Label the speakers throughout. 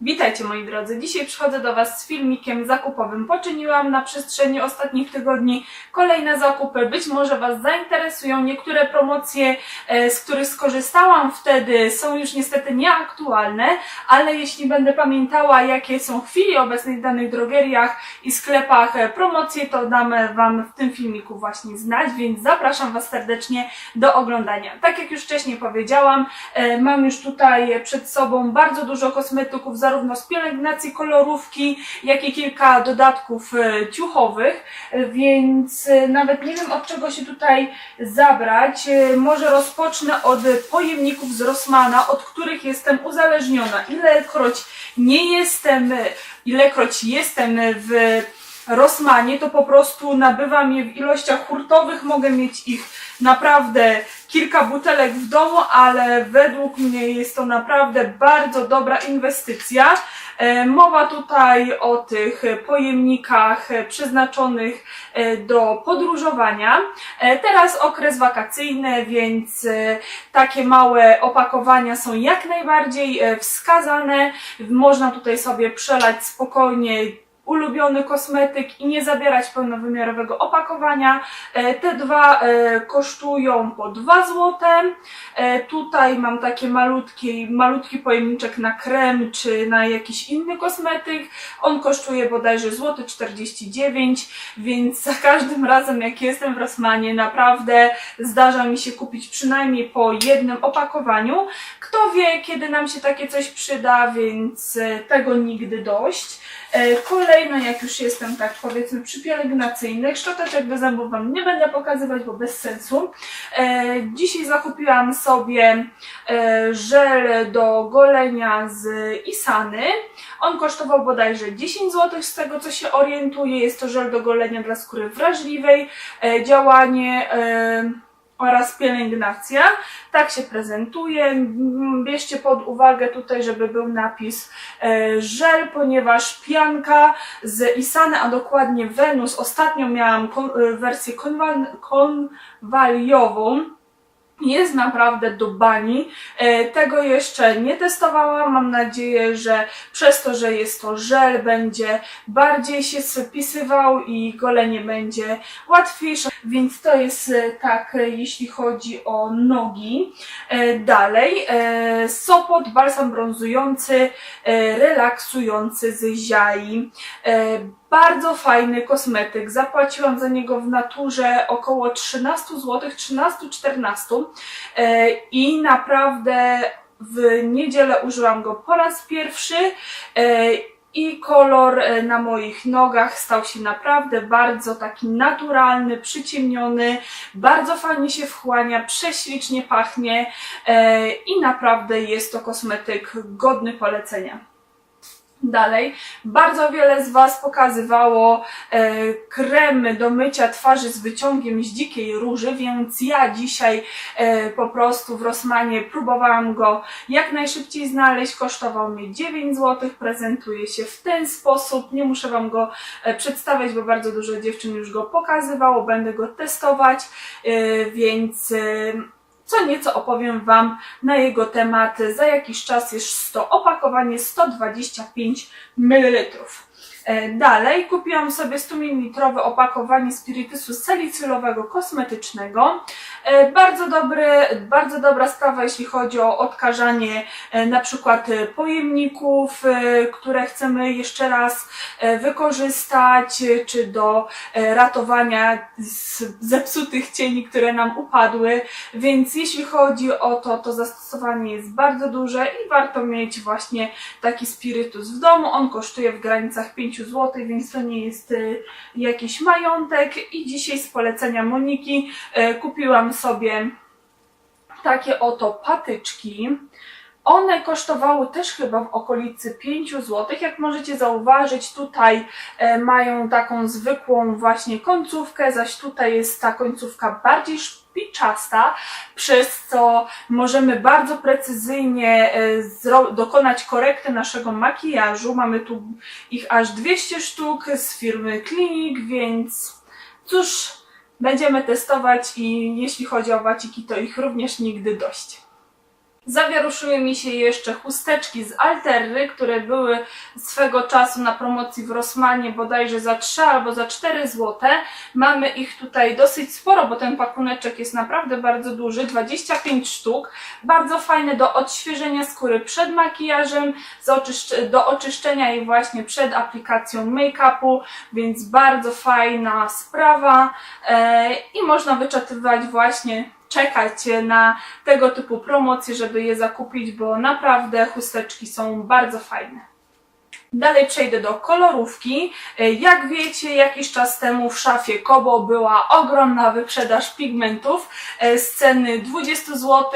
Speaker 1: Witajcie moi drodzy. Dzisiaj przychodzę do Was z filmikiem zakupowym. Poczyniłam na przestrzeni ostatnich tygodni kolejne zakupy. Być może Was zainteresują. Niektóre promocje, e, z których skorzystałam wtedy, są już niestety nieaktualne, ale jeśli będę pamiętała, jakie są w chwili obecnej w danych drogeriach i sklepach e, promocje, to dam Wam w tym filmiku właśnie znać, więc zapraszam Was serdecznie do oglądania. Tak jak już wcześniej powiedziałam, e, mam już tutaj przed sobą bardzo dużo kosmetyków, zarówno z pielęgnacji kolorówki, jak i kilka dodatków e, ciuchowych, więc e, nawet nie wiem od czego się tutaj zabrać. E, Może rozpocznę od pojemników z Rossmana, od których jestem uzależniona. Ilekroć nie jestem, ilekroć jestem w Rossmanie, to po prostu nabywam je w ilościach hurtowych, mogę mieć ich naprawdę kilka butelek w domu, ale według mnie jest to naprawdę bardzo dobra inwestycja. E, Mowa tutaj o tych pojemnikach przeznaczonych e, do podróżowania. E, Teraz okres wakacyjny, więc takie małe opakowania są jak najbardziej wskazane. Można tutaj sobie przelać spokojnie ulubiony kosmetyk i nie zabierać pełnowymiarowego opakowania. E, Te dwa e, kosztują po 2 zł. E, Tutaj mam taki malutki, malutki pojemniczek na krem czy na jakiś inny kosmetyk. On kosztuje bodajże złoty 49, więc za każdym razem jak jestem w Rossmanie naprawdę zdarza mi się kupić przynajmniej po jednym opakowaniu. Kto wie, kiedy nam się takie coś przyda, więc tego nigdy dość. E, Kolejno, jak już jestem tak powiedzmy przy pielęgnacyjnych, szczoteczek do zębów Wam nie będę pokazywać, bo bez sensu. E, Dzisiaj zakupiłam sobie e, żel do golenia z Isany. On kosztował bodajże 10 zł, z tego co się orientuję. Jest to żel do golenia dla skóry wrażliwej. Działanie oraz pielęgnacja. Tak się prezentuje. Bierzcie pod uwagę tutaj, żeby był napis e, żel, ponieważ pianka z Isany, a dokładnie Venus, ostatnio miałam e, wersję konwal, konwaliową. Jest naprawdę do bani. E, Tego jeszcze nie testowałam. Mam nadzieję, że przez to, że jest to żel, będzie bardziej się spisywał i golenie będzie łatwiejsze. Więc to jest e, tak, e, jeśli chodzi o nogi. E, Dalej, Sopot, balsam brązujący, relaksujący z ziai. Bardzo fajny kosmetyk. Zapłaciłam za niego w naturze około 13 zł, 13-14 E, i naprawdę w niedzielę użyłam go po raz pierwszy i kolor e, na moich nogach stał się naprawdę bardzo taki naturalny, przyciemniony, bardzo fajnie się wchłania, prześlicznie pachnie e, i naprawdę jest to kosmetyk godny polecenia. Dalej, bardzo wiele z Was pokazywało e, kremy do mycia twarzy z wyciągiem z dzikiej róży, więc ja dzisiaj e, po prostu w Rossmanie próbowałam go jak najszybciej znaleźć. Kosztował mnie 9 zł, prezentuje się w ten sposób. Nie muszę Wam go e, przedstawiać, bo bardzo dużo dziewczyn już go pokazywało, będę go testować, e, więc. E, co nieco opowiem Wam na jego temat. Za jakiś czas jest to opakowanie 125 ml. E, Dalej kupiłam sobie 100 ml opakowanie spirytysu salicylowego kosmetycznego. E, Bardzo dobry, bardzo dobra sprawa, jeśli chodzi o odkażanie e, na przykład pojemników, które chcemy jeszcze raz wykorzystać, czy do ratowania zepsutych cieni, które nam upadły. Więc jeśli chodzi o to, to zastosowanie jest bardzo duże i warto mieć właśnie taki spirytus w domu. On kosztuje w granicach 5 zł, więc to nie jest y, jakiś majątek. I dzisiaj z polecenia Moniki y, kupiłam sobie takie oto patyczki. One kosztowały też chyba w okolicy 5 zł. Jak możecie zauważyć, tutaj e, mają taką zwykłą właśnie końcówkę, zaś tutaj jest ta końcówka bardziej szpiczasta, przez co możemy bardzo precyzyjnie e, dokonać korekty naszego makijażu. Mamy tu ich aż 200 sztuk z firmy Clinic, więc cóż, będziemy testować i jeśli chodzi o waciki, to ich również nigdy dość. Zawieruszyły mi się jeszcze chusteczki z Alterry, które były swego czasu na promocji w Rossmanie bodajże za 3 albo za 4 zł. Mamy ich tutaj dosyć sporo, bo ten pakuneczek jest naprawdę bardzo duży, 25 sztuk. Bardzo fajne do odświeżenia skóry przed makijażem, do oczyszczenia jej właśnie przed aplikacją make-upu, więc bardzo fajna sprawa e, i można wyczetywać właśnie czekać na tego typu promocje, żeby je zakupić, bo naprawdę chusteczki są bardzo fajne. Dalej przejdę do kolorówki. E, Jak wiecie, jakiś czas temu w szafie Kobo była ogromna wyprzedaż pigmentów e, z ceny 20 zł.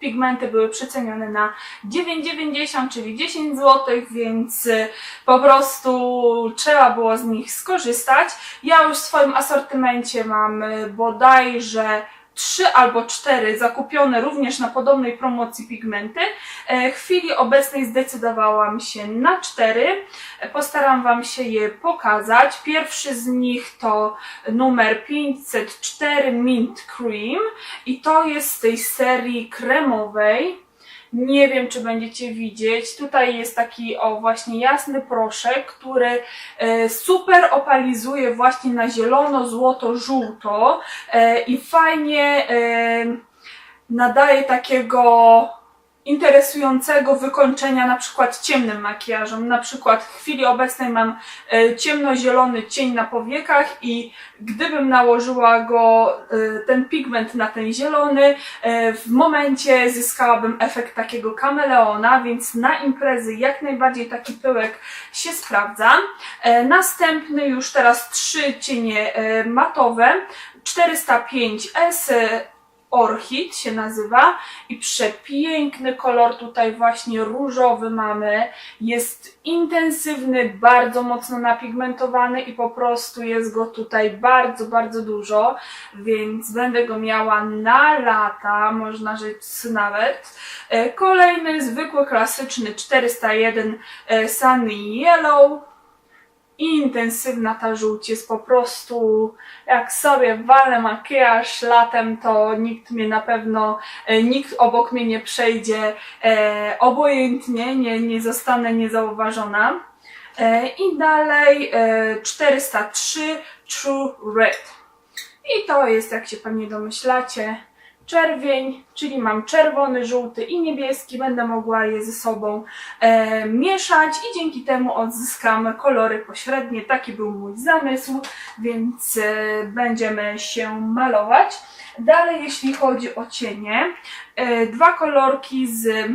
Speaker 1: Pigmenty były przecenione na 9,90, czyli 10 zł, więc e, po prostu trzeba było z nich skorzystać. Ja już w swoim asortymencie mam e, bodajże trzy albo cztery zakupione również na podobnej promocji pigmenty. E, W chwili obecnej zdecydowałam się na cztery. E, Postaram Wam się je pokazać. Pierwszy z nich to numer 504 Mint Cream i to jest z tej serii kremowej. Nie wiem, czy będziecie widzieć. Tutaj jest taki o właśnie jasny proszek, który e, super opalizuje właśnie na zielono, złoto, żółto e, i fajnie e, nadaje takiego interesującego wykończenia na przykład ciemnym makijażem. Na przykład w chwili obecnej mam e, ciemnozielony cień na powiekach i gdybym nałożyła go, e, ten pigment na ten zielony, e, w momencie zyskałabym efekt takiego kameleona, więc na imprezy jak najbardziej taki pyłek się sprawdza. Następny już teraz trzy cienie matowe, 405S Orchid się nazywa i przepiękny kolor tutaj właśnie różowy mamy. Jest intensywny, bardzo mocno napigmentowany i po prostu jest go tutaj bardzo, bardzo dużo, więc będę go miała na lata, można rzec nawet. E, Kolejny zwykły, klasyczny 401 e, Sunny Yellow intensywna ta żółć jest po prostu, jak sobie walę makijaż latem, to nikt mnie na pewno, e, nikt obok mnie nie przejdzie e, obojętnie, nie, nie zostanę niezauważona. E, I dalej e, 403 True Red. I to jest, jak się pewnie domyślacie, czerwień, czyli mam czerwony, żółty i niebieski. Będę mogła je ze sobą e, mieszać i dzięki temu odzyskam kolory pośrednie. Taki był mój zamysł, więc e, będziemy się malować. Dalej, jeśli chodzi o cienie, e, dwa kolorki z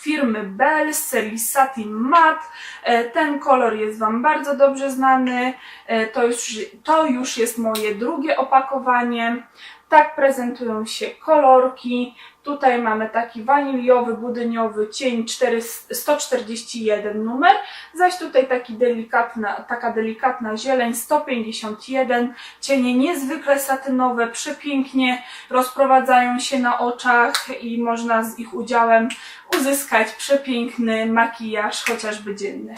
Speaker 1: firmy Bell z serii Satin Matte. E, Ten kolor jest Wam bardzo dobrze znany. E, To już, to już jest moje drugie opakowanie. Tak prezentują się kolorki. Tutaj mamy taki waniliowy, budyniowy cień 4, 141 numer, zaś tutaj taki delikatna, taka delikatna zieleń 151. Cienie niezwykle satynowe, przepięknie rozprowadzają się na oczach i można z ich udziałem uzyskać przepiękny makijaż, chociażby dzienny.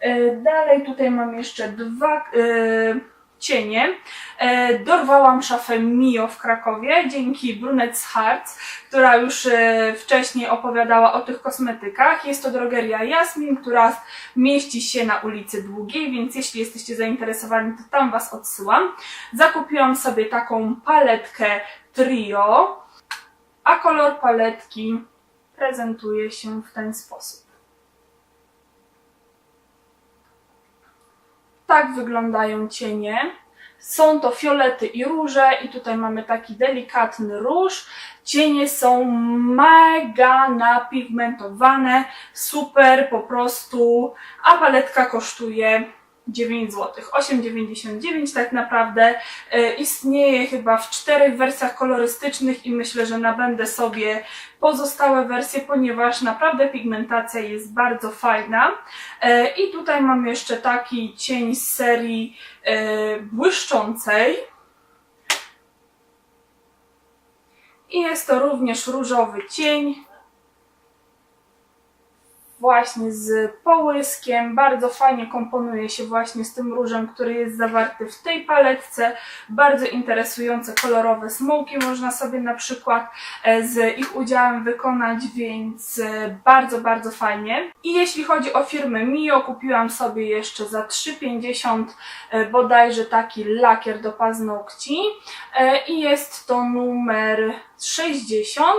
Speaker 1: E, Dalej tutaj mam jeszcze dwa e, cienie. E, Dorwałam szafę Mio w Krakowie dzięki Brunet's Hearts, która już e, wcześniej opowiadała o tych kosmetykach. Jest to drogeria Jasmin, która mieści się na ulicy Długiej, więc jeśli jesteście zainteresowani, to tam Was odsyłam. Zakupiłam sobie taką paletkę Trio, a kolor paletki prezentuje się w ten sposób. Tak wyglądają cienie. Są to fiolety i róże i tutaj mamy taki delikatny róż. Cienie są mega napigmentowane, super po prostu, a paletka kosztuje 9 zł. 8,99 tak naprawdę e, istnieje chyba w czterech wersjach kolorystycznych i myślę, że nabędę sobie pozostałe wersje, ponieważ naprawdę pigmentacja jest bardzo fajna. E, I tutaj mam jeszcze taki cień z serii e, błyszczącej. I jest to również różowy cień właśnie z połyskiem. Bardzo fajnie komponuje się właśnie z tym różem, który jest zawarty w tej paletce. Bardzo interesujące kolorowe smoki można sobie na przykład e, z ich udziałem wykonać, więc e, bardzo, bardzo fajnie. I jeśli chodzi o firmę Mio, kupiłam sobie jeszcze za 3,50 e, bodajże taki lakier do paznokci i jest to numer 60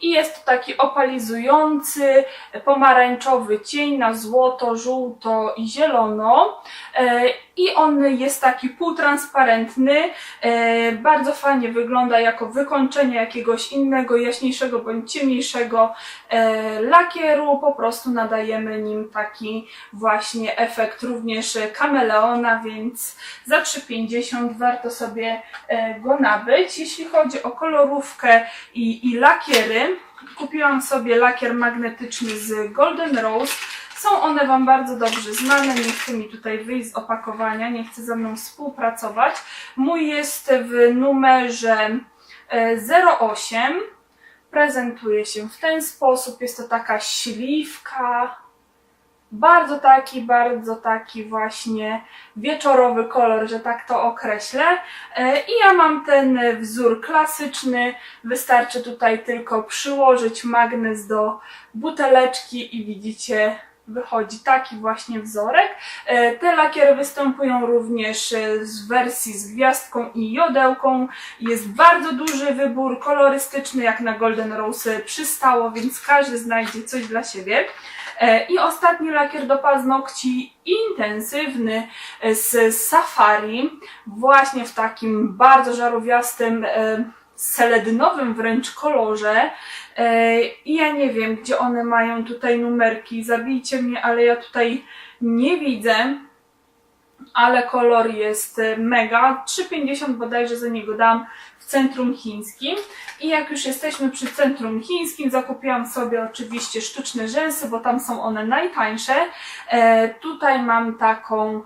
Speaker 1: i jest to taki opalizujący pomarańczowy cień na złoto, żółto i zielono. E, i on jest taki półtransparentny, e, bardzo fajnie wygląda jako wykończenie jakiegoś innego, jaśniejszego bądź ciemniejszego e, lakieru, po prostu nadajemy nim taki właśnie efekt również kameleona, więc za 3,50 warto sobie e, go nabyć. Jeśli chodzi o kolorówkę i, i lakiery, kupiłam sobie lakier magnetyczny z Golden Rose. Są one Wam bardzo dobrze znane, nie chcę mi tutaj wyjść z opakowania, nie chcę ze mną współpracować. Mój jest w numerze e, 08. Prezentuje się w ten sposób, jest to taka śliwka, bardzo taki, bardzo taki właśnie wieczorowy kolor, że tak to określę. E, I ja mam ten wzór klasyczny, wystarczy tutaj tylko przyłożyć magnes do buteleczki i widzicie, wychodzi taki właśnie wzorek. E, Te lakiery występują również e, z wersji z gwiazdką i jodełką. Jest bardzo duży wybór kolorystyczny, jak na Golden Rose przystało, więc każdy znajdzie coś dla siebie. E, I ostatni lakier do paznokci intensywny e, z Safari, właśnie w takim bardzo żarowiastym, e, seledynowym wręcz kolorze. E, I ja nie wiem, gdzie one mają tutaj numerki, zabijcie mnie, ale ja tutaj nie widzę. Ale kolor jest e, mega. 3,50 bodajże za niego dam w centrum chińskim. I jak już jesteśmy przy centrum chińskim, zakupiłam sobie oczywiście sztuczne rzęsy, bo tam są one najtańsze. E, tutaj mam taką,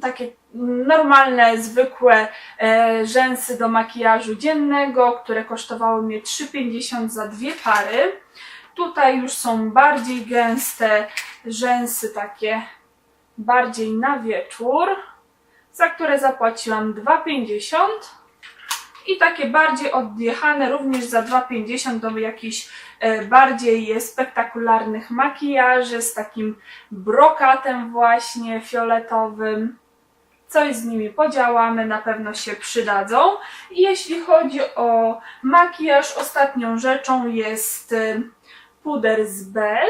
Speaker 1: takie normalne, zwykłe e, rzęsy do makijażu dziennego, które kosztowały mnie 3,50 za dwie pary. Tutaj już są bardziej gęste rzęsy, takie bardziej na wieczór, za które zapłaciłam 2,50 i takie bardziej odjechane również za 2,50 do jakichś e, bardziej spektakularnych makijaży z takim brokatem właśnie fioletowym. Coś z nimi podziałamy, na pewno się przydadzą. I jeśli chodzi o makijaż, ostatnią rzeczą jest e, puder z Bell.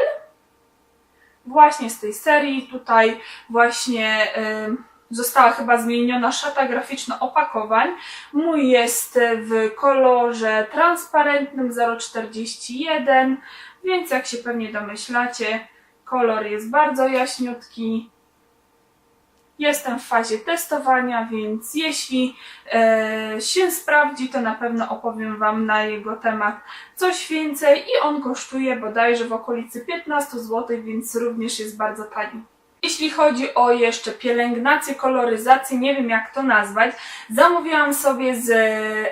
Speaker 1: Właśnie z tej serii. Tutaj właśnie e, została chyba zmieniona szata graficzna opakowań. Mój jest w kolorze transparentnym 041, więc jak się pewnie domyślacie, kolor jest bardzo jaśniutki. Jestem w fazie testowania, więc jeśli e, się sprawdzi, to na pewno opowiem Wam na jego temat coś więcej i on kosztuje bodajże w okolicy 15 zł, więc również jest bardzo tani. Jeśli chodzi o jeszcze pielęgnację, koloryzację, nie wiem jak to nazwać, zamówiłam sobie z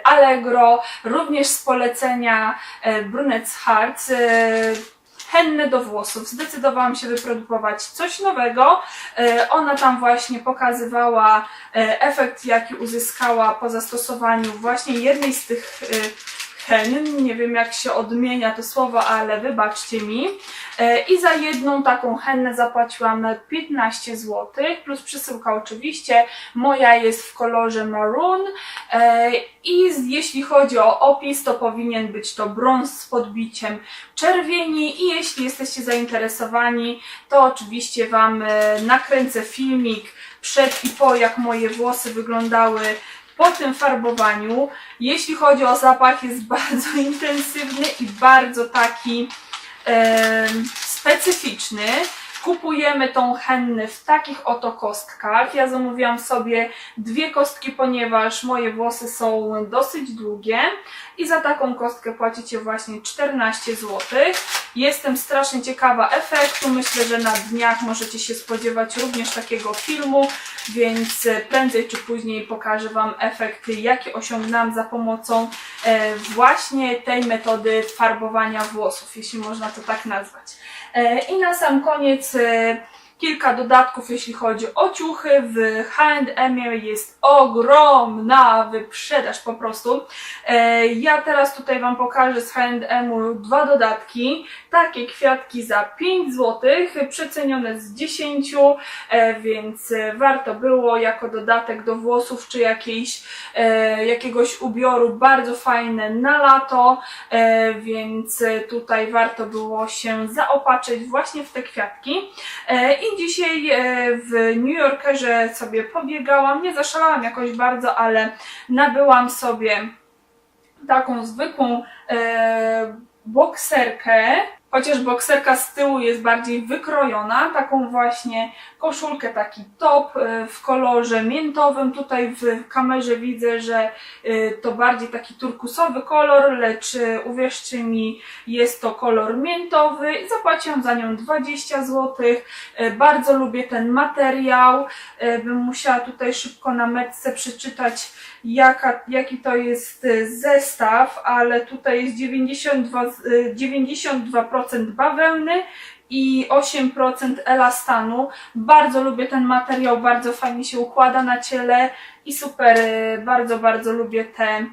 Speaker 1: Allegro, również z polecenia e, Brunet's Heart, hennę do włosów. Zdecydowałam się wyprodukować coś nowego. E, Ona tam właśnie pokazywała e, efekt, jaki uzyskała po zastosowaniu właśnie jednej z tych e, hen. Nie wiem jak się odmienia to słowo, ale wybaczcie mi. E, I za jedną taką hennę zapłaciłam 15 zł, plus przesyłka oczywiście. Moja jest w kolorze maroon. E, I jeśli chodzi o opis, to powinien być to brąz z podbiciem czerwieni. I jeśli jesteście zainteresowani, to oczywiście Wam e, nakręcę filmik przed i po, jak moje włosy wyglądały po tym farbowaniu. Jeśli chodzi o zapach, jest bardzo intensywny i bardzo taki em, specyficzny. Kupujemy tą hennę w takich oto kostkach. Ja zamówiłam sobie dwie kostki, ponieważ moje włosy są dosyć długie i za taką kostkę płacicie właśnie 14 zł. Jestem strasznie ciekawa efektu. Myślę, że na dniach możecie się spodziewać również takiego filmu, więc e, prędzej czy później pokażę Wam efekty, jakie osiągnęłam za pomocą e, właśnie tej metody farbowania włosów, jeśli można to tak nazwać. E, I na sam koniec e, kilka dodatków, jeśli chodzi o ciuchy. W H&M jest ogromna wyprzedaż po prostu. E, Ja teraz tutaj Wam pokażę z H&M dwa dodatki. Takie kwiatki za 5 zł, przecenione z 10, e, więc warto było jako dodatek do włosów czy jakiejś, e, jakiegoś ubioru bardzo fajne na lato, więc tutaj warto było się zaopatrzyć właśnie w te kwiatki. I dzisiaj e, w New Yorkerze sobie pobiegałam, nie zaszalałam jakoś bardzo, ale nabyłam sobie taką zwykłą e, bokserkę, chociaż bokserka z tyłu jest bardziej wykrojona, taką właśnie koszulkę, taki top e, w kolorze miętowym. Tutaj w kamerze widzę, że e, to bardziej taki turkusowy kolor, lecz e, uwierzcie mi, jest to kolor miętowy zapłaciłam za nią 20 zł. Bardzo lubię ten materiał. Bym musiała tutaj szybko na metce przeczytać, jaka, jaki to jest e, zestaw, ale tutaj jest 92, z- e, 92% bawełny i 8% elastanu. Bardzo lubię ten materiał, bardzo fajnie się układa na ciele i super, e, bardzo, bardzo lubię te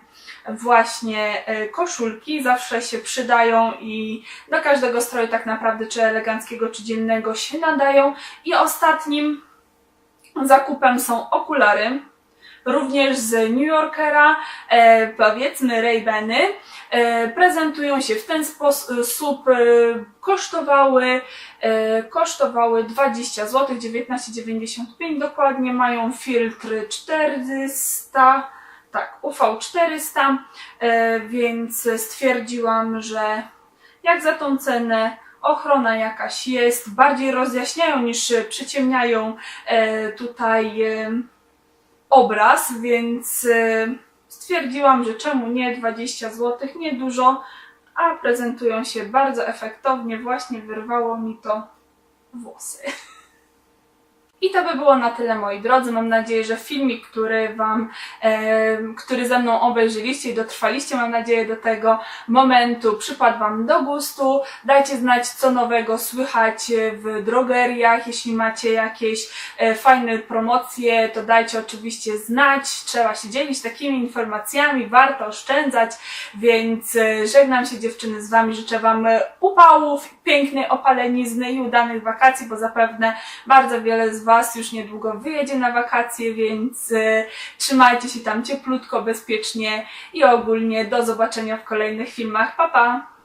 Speaker 1: właśnie koszulki, zawsze się przydają i do każdego stroju tak naprawdę, czy eleganckiego, czy dziennego się nadają. I ostatnim zakupem są okulary, również z New Yorkera, e, powiedzmy Ray-Bany. E, prezentują się w ten sposób, e, kosztowały, kosztowały 20 zł, 19,95 dokładnie, mają filtr 400, tak, UV 400, e, więc stwierdziłam, że jak za tą cenę ochrona jakaś jest, bardziej rozjaśniają niż przyciemniają tutaj obraz, więc e, stwierdziłam, że czemu nie 20 zł, niedużo, a prezentują się bardzo efektownie, właśnie wyrwało mi to włosy. I to by było na tyle, moi drodzy. Mam nadzieję, że filmik, który Wam, e, który ze mną obejrzyliście i dotrwaliście, mam nadzieję, do tego momentu przypadł Wam do gustu. Dajcie znać, co nowego słychać w drogeriach. Jeśli macie jakieś e, fajne promocje, to dajcie oczywiście znać. Trzeba się dzielić takimi informacjami, warto oszczędzać, więc e, żegnam się dziewczyny z Wami. Życzę Wam e, upałów, pięknej opalenizny i udanych wakacji, bo zapewne bardzo wiele z Was już niedługo wyjedzie na wakacje, więc e, trzymajcie się tam cieplutko, bezpiecznie i ogólnie do zobaczenia w kolejnych filmach. Pa, pa!